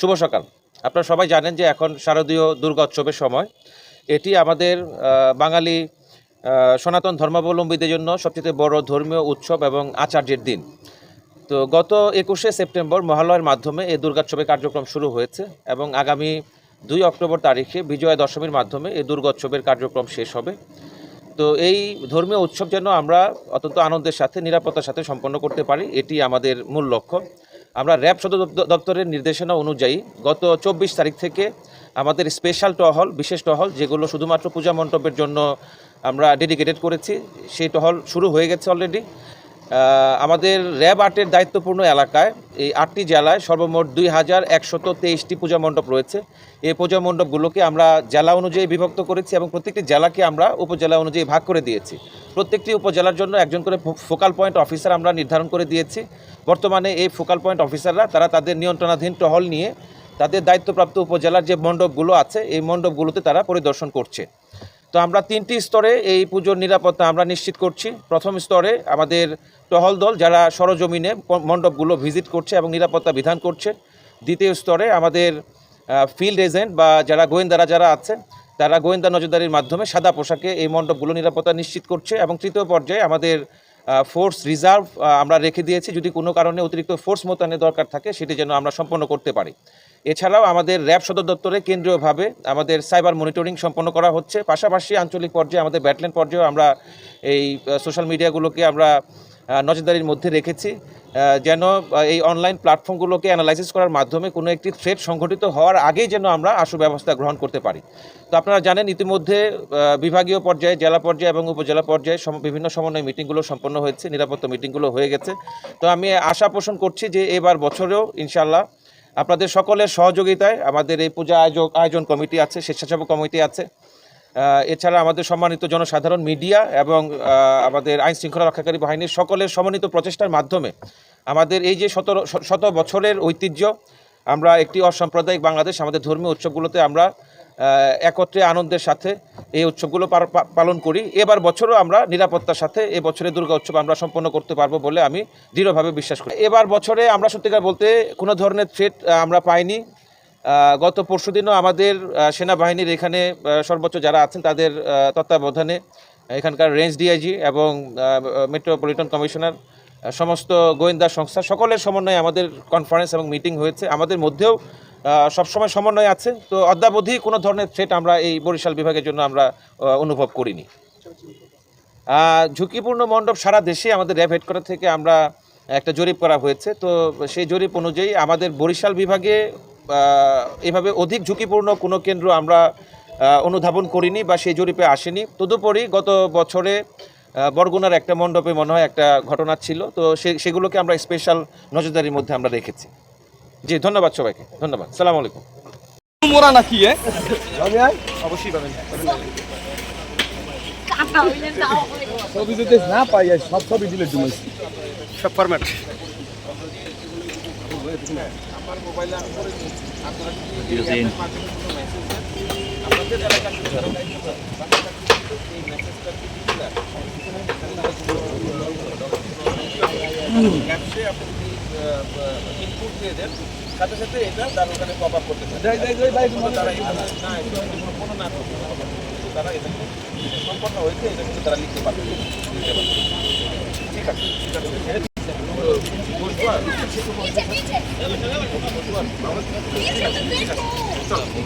শুভ সকাল। আপনারা সবাই জানেন যে এখন শারদীয় দুর্গোৎসবের সময়। এটি আমাদের বাঙালি সনাতন ধর্মাবলম্বীদের জন্য সবচেয়ে বড় ধর্মীয় উৎসব এবং আচার্যের দিন। তো গত একুশে সেপ্টেম্বর মহালয়ের মাধ্যমে এই দুর্গোৎসবের কার্যক্রম শুরু হয়েছে এবং আগামী দুই অক্টোবর তারিখে বিজয়া দশমীর মাধ্যমে এই দুর্গোৎসবের কার্যক্রম শেষ হবে। তো এই ধর্মীয় উৎসব যেন আমরা অত্যন্ত আনন্দের সাথে, নিরাপত্তার সাথে সম্পন্ন করতে পারি, এটি আমাদের মূল লক্ষ্য। আমরা র্যাব সদর দপ্ত- দপ্তরের নির্দেশনা অনুযায়ী গত চব্বিশ তারিখ থেকে আমাদের স্পেশাল টহল, বিশেষ টহল, যেগুলো শুধুমাত্র পূজা মণ্ডপের জন্য আমরা ডেডিকেটেড করেছি, সেই টহল শুরু হয়ে গেছে অলরেডি আমাদের র্যাব আর্টের দায়িত্বপূর্ণ এলাকায়, এই আটটি জেলায় সর্বমোট দুই হাজার একশত তেইশটি পূজা মণ্ডপ রয়েছে। এই পূজা মণ্ডপগুলোকে আমরা জেলা অনুযায়ী বিভক্ত করেছি এবং প্রত্যেকটি জেলাকে আমরা উপজেলা অনুযায়ী ভাগ করে দিয়েছি। প্রত্যেকটি উপজেলার জন্য একজন করে ফোকাল পয়েন্ট অফিসার আমরা নির্ধারণ করে দিয়েছি। বর্তমানে এই ফোকাল পয়েন্ট অফিসাররা, তারা তাদের নিয়ন্ত্রণাধীন টহল নিয়ে তাদের দায়িত্বপ্রাপ্ত উপজেলার যে মণ্ডপগুলো আছে, এই মণ্ডপগুলোতে তারা পরিদর্শন করছে। তো আমরা তিনটি স্তরে এই পুজোর নিরাপত্তা আমরা নিশ্চিত করছি। প্রথম স্তরে আমাদের টহল দল যারা সরজমিনে মণ্ডপগুলো ভিজিট করছে এবং নিরাপত্তা বিধান করছে। দ্বিতীয় স্তরে আমাদের ফিল্ড এজেন্ট বা যারা গোয়েন্দারা যারা আছেন, তারা গোয়েন্দা নজরদারির মাধ্যমে সাদা পোশাকে এই মণ্ডপগুলো নিরাপত্তা নিশ্চিত করছে। এবং তৃতীয় পর্যায়ে আমাদের ফোর্স রিজার্ভ আমরা রেখে দিয়েছি। যদি কোনো কারণে অতিরিক্ত ফোর্স মোতায়েনের দরকার থাকে, সেটি যেন আমরা সম্পন্ন করতে পারি। এছাড়াও আমাদের র্যাব সদর দপ্তরে কেন্দ্রীয়ভাবে আমাদের সাইবার মনিটরিং সম্পন্ন করা হচ্ছে। পাশাপাশি আঞ্চলিক পর্যায়ে, আমাদের ব্যাটল্যান পর্যায়েও আমরা এই সোশ্যাল মিডিয়াগুলোকে আমরা নজরদারির মধ্যে রেখেছি যেন এই অনলাইন প্ল্যাটফর্মগুলোকে অ্যানালাইসিস করার মাধ্যমে কোনো একটি থ্রেট সংঘটিত হওয়ার আগেই যেন আমরা আশু ব্যবস্থা গ্রহণ করতে পারি। তো আপনারা জানেন, ইতিমধ্যে বিভাগীয় পর্যায়ে, জেলা পর্যায়ে এবং উপজেলা পর্যায়ে বিভিন্ন সমন্বয় মিটিংগুলো সম্পন্ন হয়েছে, নিরাপত্তা মিটিংগুলো হয়ে গেছে। তো আমি আশা পোষণ করছি যে এবার বছরেও ইনশাল্লাহ আপনাদের সকলের সহযোগিতায় আমাদের এই পূজা আয়োজক, আয়োজন কমিটি আছে, স্বেচ্ছাসেবক কমিটি আছে। এছাড়া আমাদের সম্মানিত জনসাধারণ, মিডিয়া এবং আমাদের আইন শৃঙ্খলা রক্ষাকারী বাহিনীর সকলের সমন্বিত প্রচেষ্টার মাধ্যমে আমাদের এই যে শত শত বছরের ঐতিহ্য, আমরা একটি অসাম্প্রদায়িক বাংলাদেশ, আমাদের ধর্মীয় উৎসবগুলোতে আমরা একত্রে আনন্দের সাথে এই উৎসবগুলো পালন করি। এবার বছরও আমরা নিরাপত্তার সাথে এ বছরে দুর্গা উৎসব আমরা সম্পন্ন করতে পারব বলে আমি দৃঢ়ভাবে বিশ্বাস করি। এবার বছরে আমরা সত্যিকার বলতে কোনো ধরনের থ্রেট আমরা পাইনি। গত পরশুদিনও আমাদের সেনাবাহিনীর এখানে সর্বোচ্চ যারা আছেন তাদের তত্ত্বাবধানে এখানকার রেঞ্জ ডিআইজি এবং মেট্রোপলিটন কমিশনার সমস্ত গোয়েন্দা সংস্থা, সকলের সমন্বয়ে আমাদের কনফারেন্স এবং মিটিং হয়েছে। আমাদের মধ্যেও সবসময় সমন্বয় আছে। তো অদ্যাবধি কোনো ধরনের থ্রেট আমরা এই বরিশাল বিভাগের জন্য আমরা অনুভব করিনি। ঝুঁকিপূর্ণ মণ্ডপ সারা দেশে আমাদের র্যাব হেডকোয়ার্টার থেকে আমরা একটা জরিপ করা হয়েছে। তো সেই জরিপ অনুযায়ী আমাদের বরিশাল বিভাগে এভাবে অধিক ঝুঁকিপূর্ণ কোনো কেন্দ্র আমরা অনুধাবন করিনি বা সেই জরিপে আসেনি। তদুপরি গত বছরে বরগুনার একটা মণ্ডপে মনে হয় একটা ঘটনা ছিল। তো সে- সেগুলোকে আমরা স্পেশাল নজরদারির মধ্যে আমরা রেখেছি। জি ধন্যবাদ সবাইকে। ধন্যবাদ। সালাম আলাইকুম। মোরা নাকি অবশ্যই পাবেন ছবি যদি না পাই সব ছবি দিলে সব ফরম্যাট ইনপুট দিয়ে দেন? সাথে সাথে এটা তার ওখানে পপ আপ করতে পারে। তারা না কোনো না তারা এটা সম্পন্ন হয়েছে এটা কিন্তু তারা লিখতে পারবে। ঠিক আছে ঠিক আছে। Петя, Петя! Петя, ты